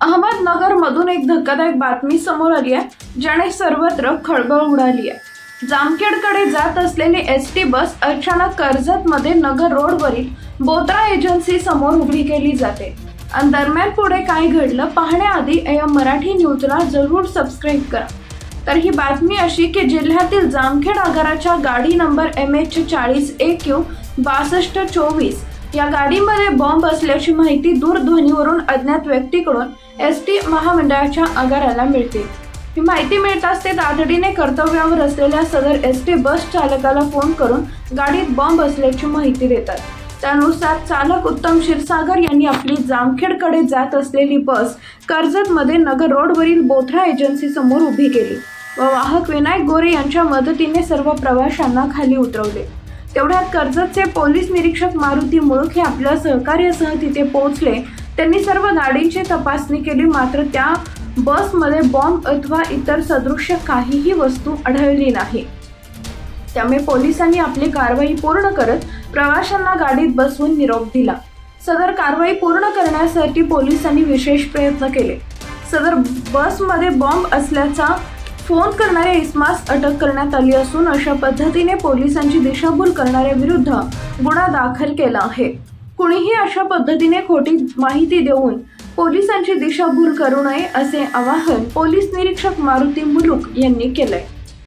अहमदनगरमधून एक धक्कादायक बातमी समोर आली आहे ज्याने सर्वत्र खळबळ उडाली आहे. जामखेडकडे जात असलेली एस टी बस अचानक कर्जतमध्ये नगर रोडवरील बोत्रा एजन्सी समोर उभी केली जाते. आणि दरम्यान पुढे काय घडलं पाहण्याआधी या मराठी न्यूजला जरूर सबस्क्राईब करा. तर ही बातमी अशी की जिल्ह्यातील जामखेड आगाराच्या गाडी नंबर एम एच चाळीस ए क्यू बासष्ट चोवीस या गाडीमध्ये बॉम्ब असल्याची माहिती दूरध्वनीवरून अज्ञात व्यक्तीकडून एस टी महामंडळाच्या आगाराला मिळते. ही माहिती मिळताच ते तातडीने कर्तव्यावर असलेल्या सदर एस टी बस चालकाला फोन करून गाडीत बॉम्ब असल्याची माहिती देतात. त्यानुसार चालक उत्तम क्षीरसागर यांनी आपली जामखेडकडे जात असलेली बस कर्जतमध्ये नगर रोडवरील बोथरा एजन्सी समोर उभी केली व वाहक विनायक गोरे यांच्या मदतीने सर्व प्रवाशांना खाली उतरवले. तेवढ्यात कर्जतचे पोलीस निरीक्षक मारुती मुळक हे आपल्या सहकार्यासह तिथे पोहोचले. त्यांनी सर्व गाडींची तपासणी केली मात्र त्या बसमध्ये बॉम्ब अथवा इतर सदृश्य काहीही वस्तू आढळली नाही. त्यामुळे पोलिसांनी आपली कारवाई पूर्ण करत प्रवाशांना गाडीत बसवून निरोप दिला. सदर कारवाई पूर्ण करण्यासाठी पोलिसांनी विशेष प्रयत्न केले. सदर बसमध्ये बॉम्ब असल्याचा फोन करणाऱ्या इस्मास अटक करण्यात आली असून अशा पद्धतीने पोलिसांची दिशाभूल करणाऱ्याविरुद्ध गुन्हा दाखल केला आहे. कुणीही अशा पद्धतीने खोटी माहिती देऊन पोलिसांची दिशाभूल करू नये असे आवाहन पोलीस निरीक्षक मारुती मुलुक यांनी केलंय.